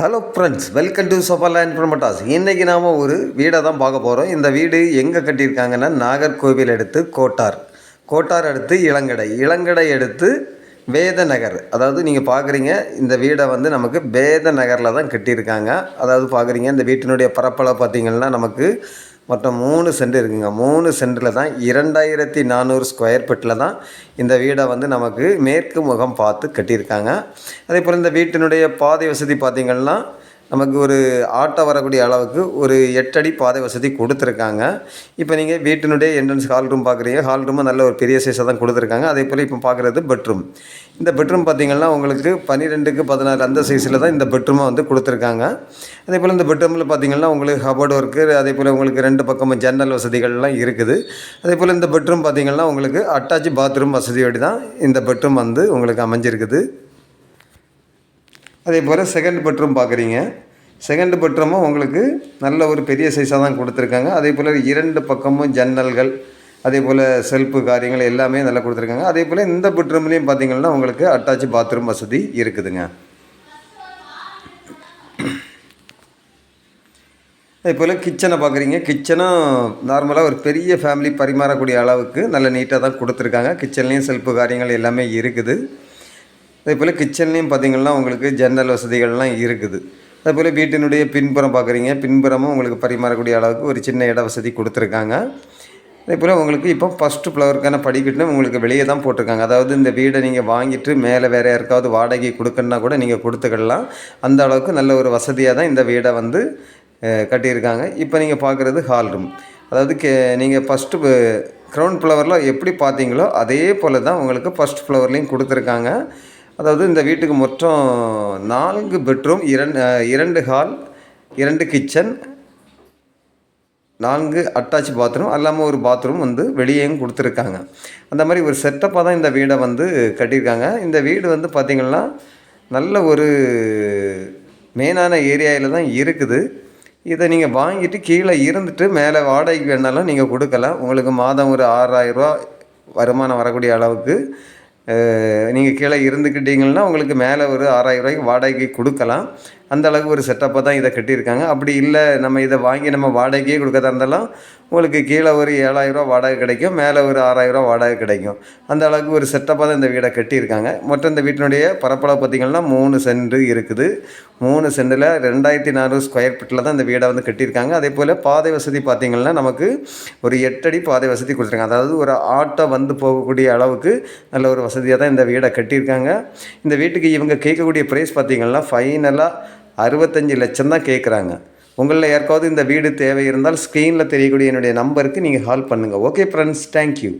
Hello friends welcome to சோபாலா இன்ஃபர்மட்டாஸ் இன்றைக்கி நாம் ஒரு வீடை தான் பார்க்க போகிறோம் இந்த வீடு எங்கே கட்டியிருக்காங்கன்னா நாகர்கோவில் எடுத்து கோட்டார். கோட்டார் எடுத்து இளங்கடை. இளங்கடை எடுத்து வேத நகர் அதாவது நீங்கள் பார்க்குறீங்க இந்த வீடை வந்து நமக்கு வேத நகரில் தான் கட்டியிருக்காங்க. அதாவது பார்க்குறீங்க இந்த வீட்டினுடைய பரப்பளவு பார்த்திங்கன்னா நமக்கு மொத்தம் மூணு சென்ட் இருக்குங்க. மூணு சென்டில் தான் இரண்டாயிரத்தி நானூறு ஸ்கொயர் ஃபீட்டில் தான் இந்த வீடை வந்து நமக்கு மேற்கு முகம் பார்த்து கட்டியிருக்காங்க. அதே போல் இந்த வீட்டினுடைய பாதை வசதி பார்த்திங்கன்னா நமக்கு ஒரு ஆட்டோ வரக்கூடிய அளவுக்கு ஒரு எட்டடி பாதை வசதி கொடுத்துருக்காங்க. இப்போ நீங்கள் வீட்டினுடைய என்ட்ரன்ஸ் ஹால் ரூம் பார்க்குறீங்க ஹால் ரூமும் நல்ல ஒரு பெரிய சைஸாக தான் கொடுத்துருக்காங்க. அதே போல் இப்போ பார்க்குறது பெட்ரூம் இந்த பெட்ரூம் பார்த்திங்கன்னா உங்களுக்கு பன்னிரெண்டுக்கு பதினாறு அந்த சைஸில் தான் இந்த பெட்ரூமை வந்து கொடுத்துருக்காங்க. அதே போல் இந்த பெட்ரூமில் பார்த்திங்கன்னா உங்களுக்கு கபோர்டு ஒர்க்கு அதே போல் உங்களுக்கு ரெண்டு பக்கமும் ஜன்னல் வசதிகள்லாம் இருக்குது. அதே போல் இந்த பெட்ரூம் பார்த்திங்கன்னா உங்களுக்கு அட்டாச் பாத்ரூம் வசதியோடு தான் இந்த பெட்ரூம் வந்து உங்களுக்கு அமைஞ்சிருக்குது. அதே போல் செகண்ட் பெட்ரூம் பார்க்குறீங்க. செகண்ட் பெட்ரூமும் உங்களுக்கு நல்ல ஒரு பெரிய சைஸாக தான் கொடுத்துருக்காங்க. அதே போல் இரண்டு பக்கமும் ஜன்னல்கள் அதே போல் செல்ஃபு காரியங்கள் எல்லாமே நல்லா கொடுத்துருக்காங்க. அதே போல் இந்த பெட்ரூம்லேயும் பார்த்தீங்கன்னா உங்களுக்கு அட்டாச் பாத்ரூம் வசதி இருக்குதுங்க. அதே போல் கிச்சனை பார்க்குறீங்க. கிச்சனும் நார்மலாக ஒரு பெரிய ஃபேமிலி பரிமாறக்கூடிய அளவுக்கு நல்ல நீட்டாக தான் கொடுத்துருக்காங்க. கிச்சன்லேயும் செல்ஃபு காரியங்கள் எல்லாமே இருக்குது. அதே போல் கிச்சன்லேயும் பார்த்திங்கன்னா உங்களுக்கு ஜன்னல் வசதிகள்லாம் இருக்குது. அதேபோல் வீட்டினுடைய பின்புறம் பார்க்குறீங்க பின்புறமும் உங்களுக்கு பரிமாறக்கூடிய அளவுக்கு ஒரு சின்ன இட வசதி கொடுத்துருக்காங்க. அதே போல் உங்களுக்கு இப்போ ஃபஸ்ட்டு ஃப்ளவருக்கான படிக்கட்டுன்னு உங்களுக்கு வெளியே தான் போட்டிருக்காங்க. அதாவது இந்த வீடை நீங்கள் வாங்கிட்டு மேலே வேறு யாருக்காவது வாடகை கொடுக்கணுன்னா கூட நீங்கள் கொடுத்துக்கிடலாம் அந்த அளவுக்கு நல்ல ஒரு வசதியாக தான் இந்த வீடை வந்து கட்டியிருக்காங்க. இப்போ நீங்கள் பார்க்குறது ஹால் ரூம் அதாவது கே நீங்கள் ஃபஸ்ட்டு க்ரௌண்ட் ஃப்ளவரில் எப்படி பார்த்தீங்களோ அதே போல் தான் உங்களுக்கு ஃபஸ்ட் ஃப்ளவர்லேயும் கொடுத்துருக்காங்க. அதாவது இந்த வீட்டுக்கு மொத்தம் நான்கு பெட்ரூம் இரண்டு இரண்டு ஹால் இரண்டு கிச்சன் நான்கு அட்டாச் பாத்ரூம் அல்லாமல் ஒரு பாத்ரூம் வந்து வெளியேயும் கொடுத்துருக்காங்க. அந்த மாதிரி ஒரு செட்டப்பாக தான் இந்த வீடை வந்து கட்டியிருக்காங்க. இந்த வீடு வந்து பார்த்திங்கன்னா நல்ல ஒரு மெயினான ஏரியாவில் தான் இருக்குது. இதை நீங்கள் வாங்கிட்டு கீழே இருந்துட்டு மேலே வாடகைக்கு வேணாலும் நீங்கள் கொடுக்கலாம். உங்களுக்கு மாதம் ஒரு ஆறாயிரரூவா வருமானம் வரக்கூடிய அளவுக்கு நீங்கள் கீழே இருந்துக்கிட்டீங்கன்னா உங்களுக்கு மேலே ஒரு ஆறாயிரம் ரூபாய்க்கு வாடகைக்கு கொடுக்கலாம். அந்த அளவுக்கு ஒரு செட்டப்பாக தான் இதை கட்டியிருக்காங்க. அப்படி இல்லை நம்ம இதை வாங்கி நம்ம வாடகையே கொடுக்கறதா இருந்தாலும் உங்களுக்கு கீழே ஒரு ஏழாயிரரூவா வாடகை கிடைக்கும் மேலே ஒரு ஆறாயிரரூவா வாடகை கிடைக்கும். அந்த அளவுக்கு ஒரு செட்டப்பாக தான் இந்த வீடை கட்டியிருக்காங்க. மொத்தம் இந்த வீட்டினுடைய பரப்பளவு பார்த்திங்கன்னா மூணு சென்ட் இருக்குது. மூணு சென்டில் ரெண்டாயிரத்தி நானூறு ஸ்கொயர் ஃபீட்டில் தான் இந்த வீடை வந்து கட்டியிருக்காங்க. அதே போல் பாதை வசதி பார்த்திங்கன்னா நமக்கு ஒரு எட்டடி பாதை வசதி கொடுத்துருக்காங்க. அதாவது ஒரு ஆட்டோ வந்து போகக்கூடிய அளவுக்கு நல்ல ஒரு வசதியாக தான் இந்த வீடை கட்டியிருக்காங்க. இந்த வீட்டுக்கு இவங்க கேட்கக்கூடிய ப்ரைஸ் பார்த்திங்கன்னா ஃபைனலாக அறுபத்தஞ்சி லட்சம் தான் கேட்குறாங்க. உங்களில் யாருக்காவது இந்த வீடு தேவை இருந்தால் ஸ்க்ரீனில் தெரியக்கூடிய என்னுடைய நம்பருக்கு நீங்கள் கால் பண்ணுங்கள் ஓகே ஃப்ரெண்ட்ஸ் தேங்க்யூ